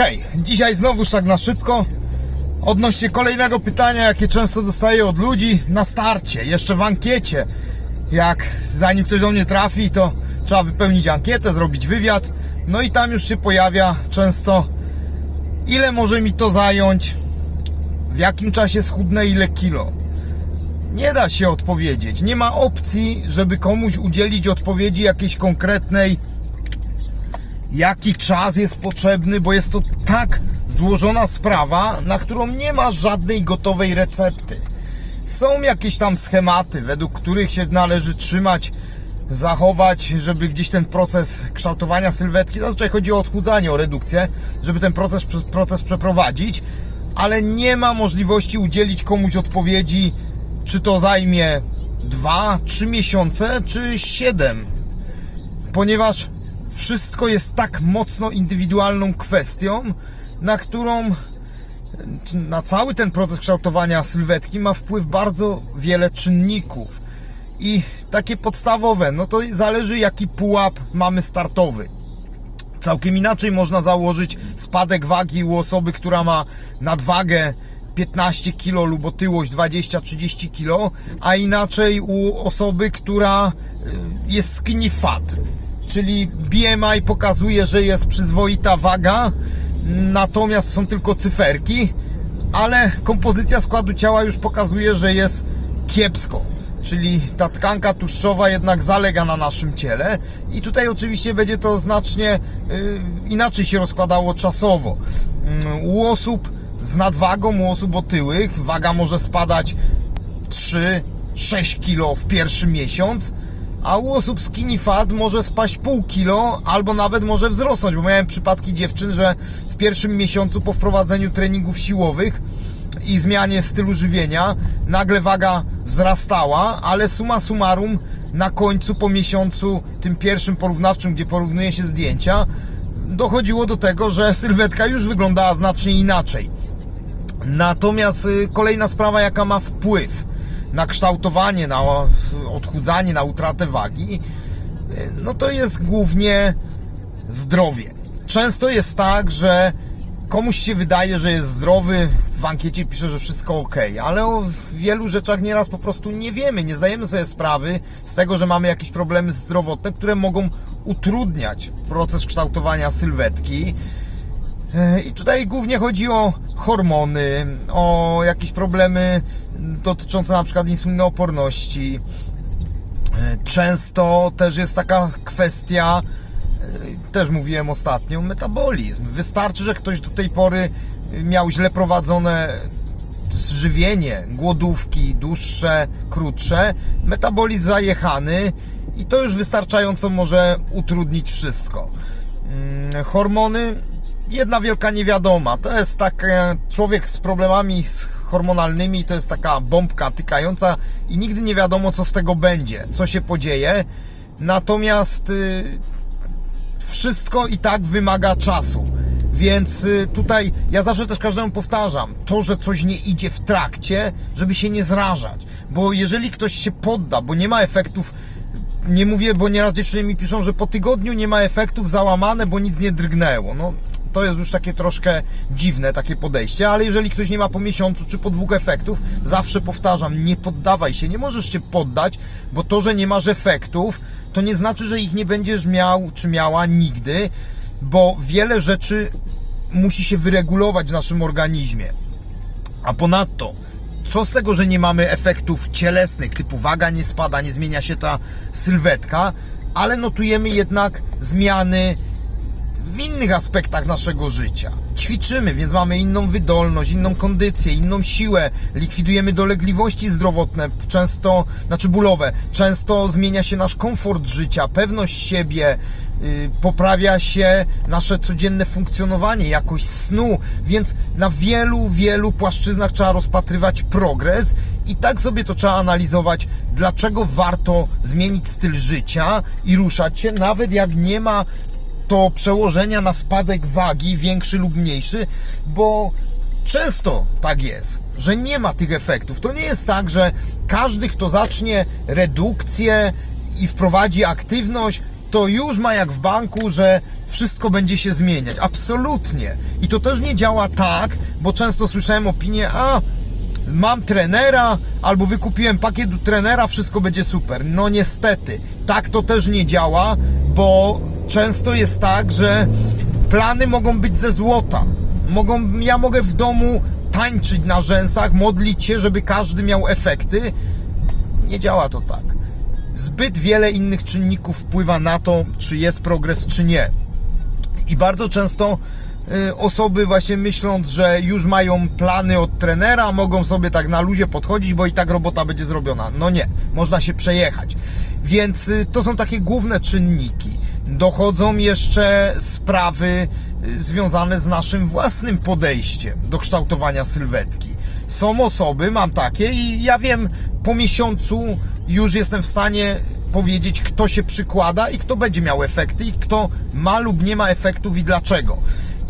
Hej, dzisiaj znowuż tak na szybko. Odnośnie kolejnego pytania, jakie często dostaję od ludzi na starcie, jeszcze w ankiecie. Jak zanim ktoś do mnie trafi, to trzeba wypełnić ankietę, zrobić wywiad. No i tam już się pojawia często, ile może mi to zająć, w jakim czasie schudnę, ile kilo. Nie da się odpowiedzieć. Nie ma opcji, żeby komuś udzielić odpowiedzi jakiejś konkretnej, jaki czas jest potrzebny, bo jest to tak złożona sprawa, na którą nie ma żadnej gotowej recepty. Są jakieś tam schematy, według których się należy trzymać, zachować, żeby gdzieś ten proces kształtowania sylwetki, zazwyczaj chodzi o odchudzanie, o redukcję, żeby ten proces, proces przeprowadzić, ale nie ma możliwości udzielić komuś odpowiedzi, czy to zajmie 2, 3 miesiące, czy 7. Ponieważ wszystko jest tak mocno indywidualną kwestią, na którą na cały ten proces kształtowania sylwetki ma wpływ bardzo wiele czynników. I takie podstawowe, no to zależy jaki pułap mamy startowy. Całkiem inaczej można założyć spadek wagi u osoby, która ma nadwagę 15 kg lub otyłość 20-30 kg, a inaczej u osoby, która y, jest skinny fat. Czyli BMI pokazuje, że jest przyzwoita waga, natomiast są tylko cyferki, ale kompozycja składu ciała już pokazuje, że jest kiepsko. Czyli ta tkanka tłuszczowa jednak zalega na naszym ciele i tutaj oczywiście będzie to znacznie y, inaczej się rozkładało czasowo. Y, u osób z nadwagą, u osób otyłych waga może spadać 3-6 kg w pierwszy miesiąc, a u osób skinny fat może spaść pół kilo, albo nawet może wzrosnąć, bo miałem przypadki dziewczyn, że w pierwszym miesiącu po wprowadzeniu treningów siłowych i zmianie stylu żywienia nagle waga wzrastała, ale suma summarum na końcu po miesiącu tym pierwszym porównawczym, gdzie porównuje się zdjęcia, dochodziło do tego, że sylwetka już wyglądała znacznie inaczej. Natomiast y, kolejna sprawa, jaka ma wpływ na kształtowanie, na odchudzanie, na utratę wagi, no to jest głównie zdrowie. Często jest tak, że komuś się wydaje, że jest zdrowy, w ankiecie pisze, że wszystko ok, ale o wielu rzeczach nieraz po prostu nie wiemy, nie zdajemy sobie sprawy z tego, że mamy jakieś problemy zdrowotne, które mogą utrudniać proces kształtowania sylwetki. I tutaj głównie chodzi o hormony, o jakieś problemy dotyczące na przykład insulinooporności. Często też jest taka kwestia, też mówiłem ostatnio, metabolizm. Wystarczy, że ktoś do tej pory miał źle prowadzone żywienie, głodówki dłuższe, krótsze, metabolizm zajechany i to już wystarczająco może utrudnić wszystko. Hormony jedna wielka niewiadoma. To jest tak człowiek z problemami hormonalnymi, to jest taka bombka tykająca i nigdy nie wiadomo, co z tego będzie, co się podzieje. Natomiast y, wszystko i tak wymaga czasu. Więc y, tutaj ja zawsze też każdemu powtarzam, to, że coś nie idzie w trakcie, żeby się nie zrażać. Bo jeżeli ktoś się podda, bo nie ma efektów, nie mówię, bo nieraz dziewczyny mi piszą, że po tygodniu nie ma efektów załamane, bo nic nie drgnęło. No, to jest już takie troszkę dziwne, takie podejście, ale jeżeli ktoś nie ma po miesiącu czy po dwóch efektów, zawsze powtarzam, nie poddawaj się, nie możesz się poddać, bo to, że nie masz efektów, to nie znaczy, że ich nie będziesz miał czy miała nigdy, bo wiele rzeczy musi się wyregulować w naszym organizmie. A ponadto, co z tego, że nie mamy efektów cielesnych, typu waga nie spada, nie zmienia się ta sylwetka, ale notujemy jednak zmiany w innych aspektach naszego życia. Ćwiczymy, więc mamy inną wydolność, inną kondycję, inną siłę, likwidujemy dolegliwości zdrowotne, często, znaczy bólowe, często zmienia się nasz komfort życia, pewność siebie, yy, poprawia się nasze codzienne funkcjonowanie, jakość snu, więc na wielu, wielu płaszczyznach trzeba rozpatrywać progres i tak sobie to trzeba analizować, dlaczego warto zmienić styl życia i ruszać się, nawet jak nie ma to przełożenia na spadek wagi, większy lub mniejszy, bo często tak jest, że nie ma tych efektów. To nie jest tak, że każdy, kto zacznie redukcję i wprowadzi aktywność, to już ma jak w banku, że wszystko będzie się zmieniać. Absolutnie. I to też nie działa tak, bo często słyszałem opinię, a mam trenera, albo wykupiłem pakiet trenera, wszystko będzie super. No niestety, tak to też nie działa, bo często jest tak, że plany mogą być ze złota. Mogą, ja mogę w domu tańczyć na rzęsach, modlić się, żeby każdy miał efekty. Nie działa to tak. Zbyt wiele innych czynników wpływa na to, czy jest progres, czy nie. I bardzo często y, osoby właśnie myśląc, że już mają plany od trenera, mogą sobie tak na luzie podchodzić, bo i tak robota będzie zrobiona. No nie, można się przejechać. Więc y, to są takie główne czynniki. Dochodzą jeszcze sprawy y, związane z naszym własnym podejściem do kształtowania sylwetki. Są osoby, mam takie i ja wiem, po miesiącu już jestem w stanie powiedzieć, kto się przykłada i kto będzie miał efekty i kto ma lub nie ma efektów i dlaczego.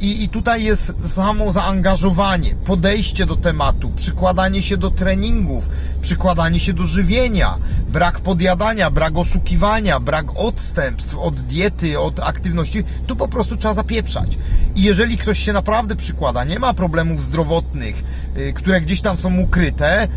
I, I tutaj jest samo zaangażowanie, podejście do tematu, przykładanie się do treningów, przykładanie się do żywienia, brak podjadania, brak oszukiwania, brak odstępstw od diety, od aktywności. Tu po prostu trzeba zapieprzać. I jeżeli ktoś się naprawdę przykłada, nie ma problemów zdrowotnych, yy, które gdzieś tam są ukryte,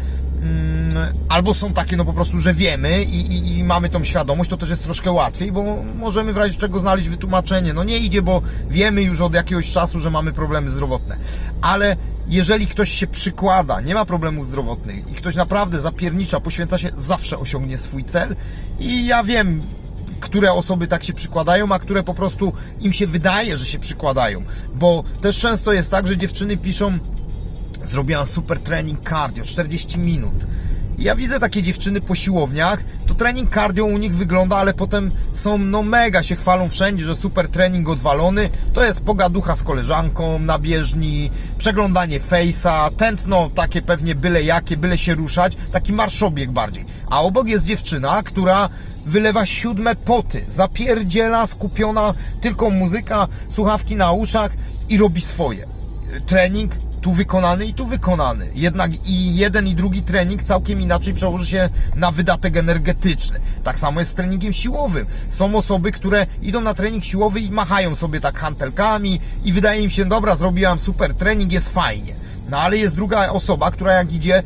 albo są takie no po prostu, że wiemy i, i, i, mamy tą świadomość, to też jest troszkę łatwiej, bo możemy w razie czego znaleźć wytłumaczenie. No nie idzie, bo wiemy już od jakiegoś czasu, że mamy problemy zdrowotne. Ale jeżeli ktoś się przykłada, nie ma problemów zdrowotnych i ktoś naprawdę zapiernicza, poświęca się, zawsze osiągnie swój cel. I ja wiem, które osoby tak się przykładają, a które po prostu im się wydaje, że się przykładają. Bo też często jest tak, że dziewczyny piszą, zrobiłam super trening cardio, 40 minut. I ja widzę takie dziewczyny po siłowniach, to trening cardio u nich wygląda, ale potem są no mega się chwalą wszędzie, że super trening odwalony. To jest pogaducha z koleżanką na bieżni, przeglądanie face'a, tętno takie pewnie byle jakie, byle się ruszać, taki marszobieg bardziej. A obok jest dziewczyna, która wylewa siódme poty, zapierdziela, skupiona, tylko muzyka, słuchawki na uszach i robi swoje. Trening tu wykonany i tu wykonany. Jednak i jeden i drugi trening całkiem inaczej przełoży się na wydatek energetyczny. Tak samo jest z treningiem siłowym. Są osoby, które idą na trening siłowy i machają sobie tak hantelkami i wydaje im się, dobra, zrobiłam super trening, jest fajnie. No ale jest druga osoba, która jak idzie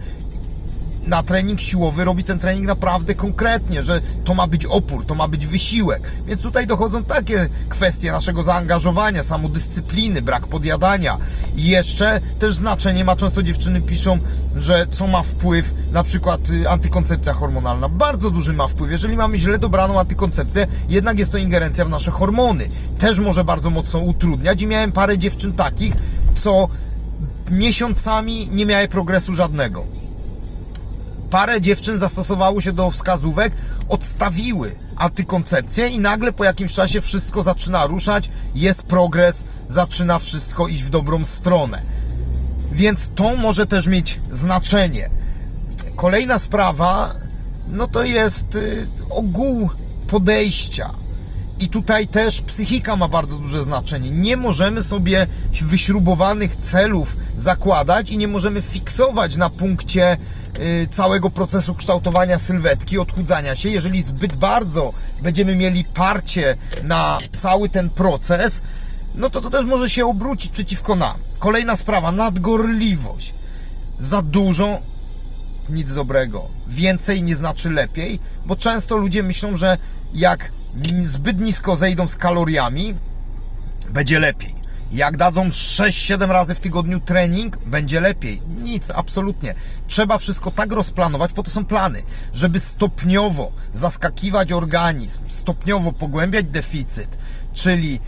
na trening siłowy robi ten trening naprawdę konkretnie, że to ma być opór, to ma być wysiłek. Więc tutaj dochodzą takie kwestie naszego zaangażowania, samodyscypliny, brak podjadania. I jeszcze też znaczenie ma, często dziewczyny piszą, że co ma wpływ, na przykład y, antykoncepcja hormonalna. Bardzo duży ma wpływ. Jeżeli mamy źle dobraną antykoncepcję, jednak jest to ingerencja w nasze hormony. Też może bardzo mocno utrudniać i miałem parę dziewczyn takich, co miesiącami nie miały progresu żadnego parę dziewczyn zastosowało się do wskazówek, odstawiły antykoncepcję i nagle po jakimś czasie wszystko zaczyna ruszać, jest progres, zaczyna wszystko iść w dobrą stronę. Więc to może też mieć znaczenie. Kolejna sprawa, no to jest y, ogół podejścia. I tutaj też psychika ma bardzo duże znaczenie. Nie możemy sobie wyśrubowanych celów zakładać i nie możemy fiksować na punkcie całego procesu kształtowania sylwetki, odchudzania się. Jeżeli zbyt bardzo będziemy mieli parcie na cały ten proces, no to to też może się obrócić przeciwko nam. Kolejna sprawa, nadgorliwość. Za dużo nic dobrego. Więcej nie znaczy lepiej, bo często ludzie myślą, że jak zbyt nisko zejdą z kaloriami, będzie lepiej. Jak dadzą 6-7 razy w tygodniu trening, będzie lepiej. Nic, absolutnie. Trzeba wszystko tak rozplanować, po to są plany, żeby stopniowo zaskakiwać organizm, stopniowo pogłębiać deficyt, czyli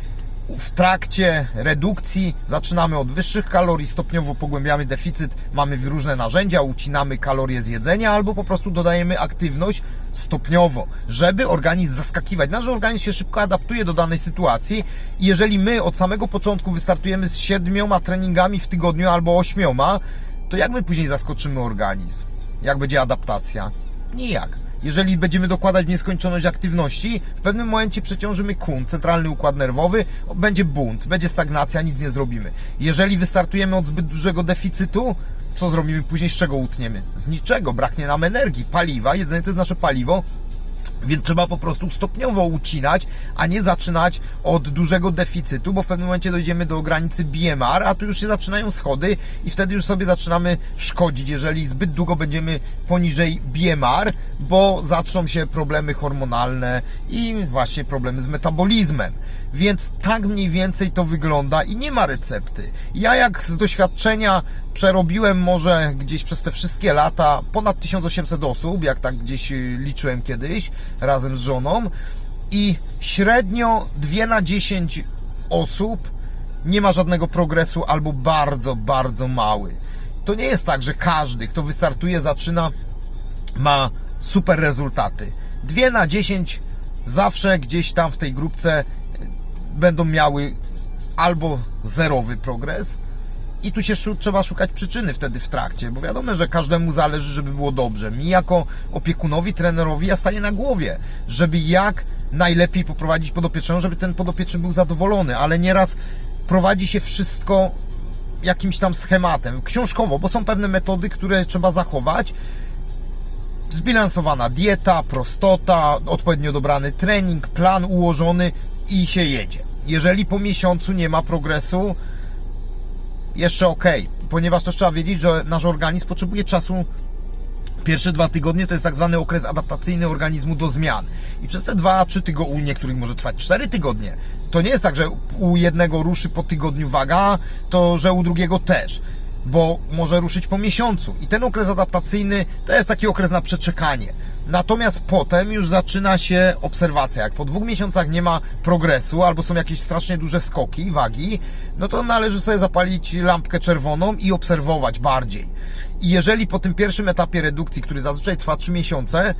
w trakcie redukcji zaczynamy od wyższych kalorii, stopniowo pogłębiamy deficyt, mamy różne narzędzia, ucinamy kalorie z jedzenia albo po prostu dodajemy aktywność stopniowo, żeby organizm zaskakiwać. Nasz organizm się szybko adaptuje do danej sytuacji i jeżeli my od samego początku wystartujemy z siedmioma treningami w tygodniu albo ośmioma, to jak my później zaskoczymy organizm? Jak będzie adaptacja? Nijak. Jeżeli będziemy dokładać nieskończoność aktywności, w pewnym momencie przeciążymy kun, centralny układ nerwowy, będzie bunt, będzie stagnacja, nic nie zrobimy. Jeżeli wystartujemy od zbyt dużego deficytu, co zrobimy później, z czego utniemy? Z niczego, braknie nam energii, paliwa, jedzenie to jest nasze paliwo, Więc trzeba po prostu stopniowo ucinać, a nie zaczynać od dużego deficytu, bo w pewnym momencie dojdziemy do granicy BMR, a tu już się zaczynają schody i wtedy już sobie zaczynamy szkodzić, jeżeli zbyt długo będziemy poniżej BMR, bo zaczną się problemy hormonalne i właśnie problemy z metabolizmem. Więc tak mniej więcej to wygląda i nie ma recepty. Ja jak z doświadczenia przerobiłem może gdzieś przez te wszystkie lata ponad 1800 osób, jak tak gdzieś y, liczyłem kiedyś razem z żoną i średnio 2 na 10 osób nie ma żadnego progresu albo bardzo, bardzo mały. To nie jest tak, że każdy, kto wystartuje, zaczyna, ma super rezultaty. 2 na 10 zawsze gdzieś tam w tej grupce będą miały albo zerowy progres, i tu się trzeba szukać przyczyny wtedy w trakcie, bo wiadomo, że każdemu zależy, żeby było dobrze. Mi jako opiekunowi, trenerowi, ja staję na głowie, żeby jak najlepiej poprowadzić podopiecznego, żeby ten podopieczny był zadowolony, ale nieraz prowadzi się wszystko jakimś tam schematem, książkowo, bo są pewne metody, które trzeba zachować, zbilansowana dieta, prostota, odpowiednio dobrany trening, plan ułożony i się jedzie. Jeżeli po miesiącu nie ma progresu, jeszcze ok, ponieważ też trzeba wiedzieć, że nasz organizm potrzebuje czasu. Pierwsze dwa tygodnie to jest tak zwany okres adaptacyjny organizmu do zmian. I przez te dwa, trzy tygodnie, u niektórych może trwać cztery tygodnie. To nie jest tak, że u jednego ruszy po tygodniu waga, to że u drugiego też. Bo może ruszyć po miesiącu. I ten okres adaptacyjny to jest taki okres na przeczekanie. Natomiast potem już zaczyna się obserwacja. Jak po dwóch miesiącach nie ma progresu, albo są jakieś strasznie duże skoki, wagi, no to należy sobie zapalić lampkę czerwoną i obserwować bardziej. I jeżeli po tym pierwszym etapie redukcji, który zazwyczaj trwa 3 miesiące,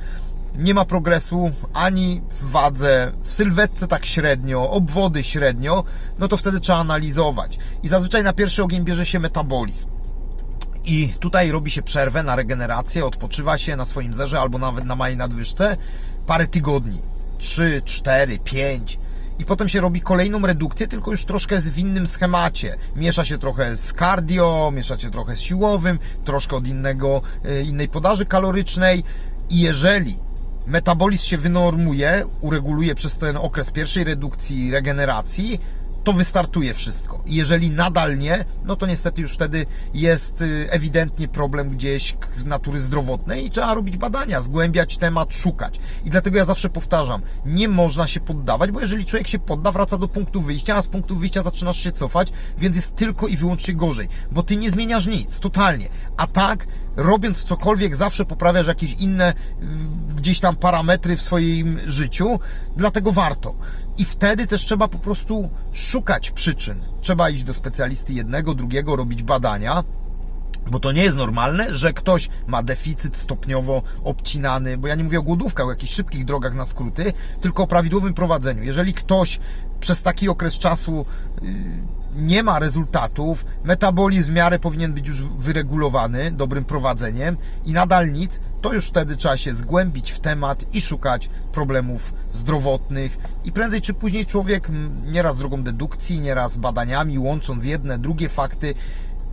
nie ma progresu ani w wadze, w sylwetce tak średnio, obwody średnio, no to wtedy trzeba analizować. I zazwyczaj na pierwszy ogień bierze się metabolizm. I tutaj robi się przerwę na regenerację, odpoczywa się na swoim zerze albo nawet na małej nadwyżce parę tygodni. 3, 4, 5. I potem się robi kolejną redukcję, tylko już troszkę w innym schemacie. Miesza się trochę z cardio, miesza się trochę z siłowym, troszkę od innego, y, innej podaży kalorycznej. I jeżeli metabolizm się wynormuje, ureguluje przez ten okres pierwszej redukcji, regeneracji, to wystartuje wszystko. Jeżeli nadal nie, no to niestety już wtedy jest y, ewidentnie problem gdzieś natury zdrowotnej i trzeba robić badania, zgłębiać temat, szukać. I dlatego ja zawsze powtarzam, nie można się poddawać, bo jeżeli człowiek się podda, wraca do punktu wyjścia, a z punktu wyjścia zaczynasz się cofać, więc jest tylko i wyłącznie gorzej, bo ty nie zmieniasz nic, totalnie. A tak, robiąc cokolwiek, zawsze poprawiasz jakieś inne y, gdzieś tam parametry w swoim życiu, dlatego warto. I wtedy też trzeba po prostu szukać przyczyn. Trzeba iść do specjalisty jednego, drugiego, robić badania. Bo to nie jest normalne, że ktoś ma deficyt stopniowo obcinany, bo ja nie mówię o głodówkach, o jakichś szybkich drogach na skróty, tylko o prawidłowym prowadzeniu. Jeżeli ktoś przez taki okres czasu yy, nie ma rezultatów, metabolizm w miarę powinien być już wyregulowany dobrym prowadzeniem i nadal nic, to już wtedy trzeba się zgłębić w temat i szukać problemów zdrowotnych. I prędzej czy później człowiek, nieraz drogą dedukcji, nieraz badaniami, łącząc jedne, drugie fakty,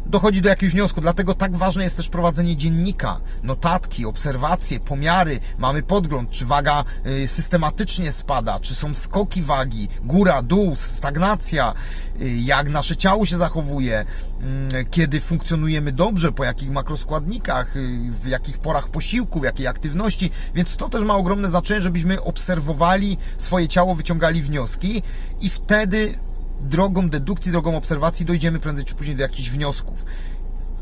dochodzi do jakiegoś wniosku. Dlatego tak ważne jest też prowadzenie dziennika, notatki, obserwacje, pomiary. Mamy podgląd, czy waga y, systematycznie spada, czy są skoki wagi, góra, dół, stagnacja, y, jak nasze ciało się zachowuje, y, kiedy funkcjonujemy dobrze, po jakich makroskładnikach, y, w jakich porach posiłku, w jakiej aktywności. Więc to też ma ogromne znaczenie, żebyśmy obserwowali swoje ciało, wyciągali wnioski i wtedy drogą dedukcji, drogą obserwacji dojdziemy prędzej czy później do jakichś wniosków.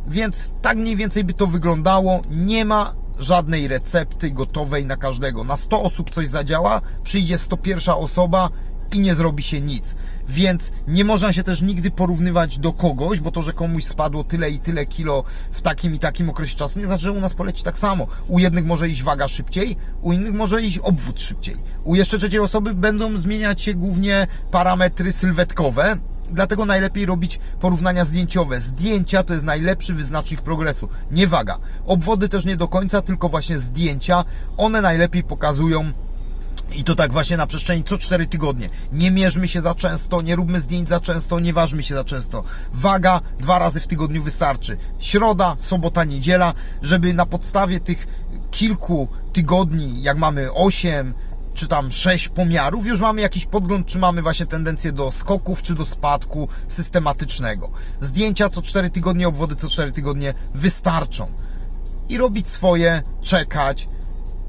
Więc tak mniej więcej by to wyglądało. Nie ma żadnej recepty gotowej na każdego. Na 100 osób coś zadziała, przyjdzie 101 osoba i nie zrobi się nic. Więc nie można się też nigdy porównywać do kogoś, bo to, że komuś spadło tyle i tyle kilo w takim i takim okresie czasu, nie znaczy, że u nas poleci tak samo. U jednych może iść waga szybciej, u innych może iść obwód szybciej. U jeszcze trzeciej osoby będą zmieniać się głównie parametry sylwetkowe, Dlatego najlepiej robić porównania zdjęciowe. Zdjęcia to jest najlepszy wyznacznik progresu, nie waga. Obwody też nie do końca, tylko właśnie zdjęcia. One najlepiej pokazują i to tak właśnie na przestrzeni co 4 tygodnie. Nie mierzmy się za często, nie róbmy zdjęć za często, nie ważmy się za często. Waga dwa razy w tygodniu wystarczy. Środa, sobota, niedziela, żeby na podstawie tych kilku tygodni, jak mamy 8, czy tam 6 pomiarów, już mamy jakiś podgląd, czy mamy właśnie tendencję do skoków, czy do spadku systematycznego. Zdjęcia co 4 tygodnie, obwody co 4 tygodnie wystarczą. I robić swoje, czekać,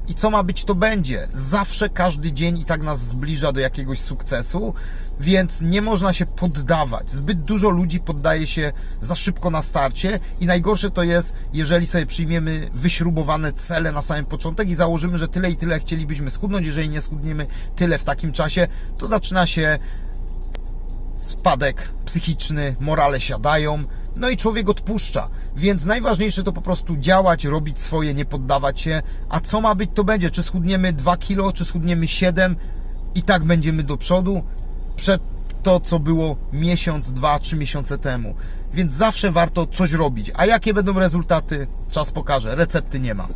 i co ma być, to będzie. Zawsze każdy dzień i tak nas zbliża do jakiegoś sukcesu, więc nie można się poddawać. Zbyt dużo ludzi poddaje się za szybko na starcie i najgorsze to jest, jeżeli sobie przyjmiemy wyśrubowane cele na samym początek i założymy, że tyle i tyle chcielibyśmy schudnąć, jeżeli nie schudniemy tyle w takim czasie, to zaczyna się spadek psychiczny, morale siadają, no i człowiek odpuszcza. Więc najważniejsze to po prostu działać, robić swoje, nie poddawać się. A co ma być, to będzie. Czy schudniemy 2 kilo, czy schudniemy 7 i tak będziemy do przodu przed to, co było miesiąc, dwa, trzy miesiące temu. Więc zawsze warto coś robić. A jakie będą rezultaty? Czas pokaże. Recepty nie ma.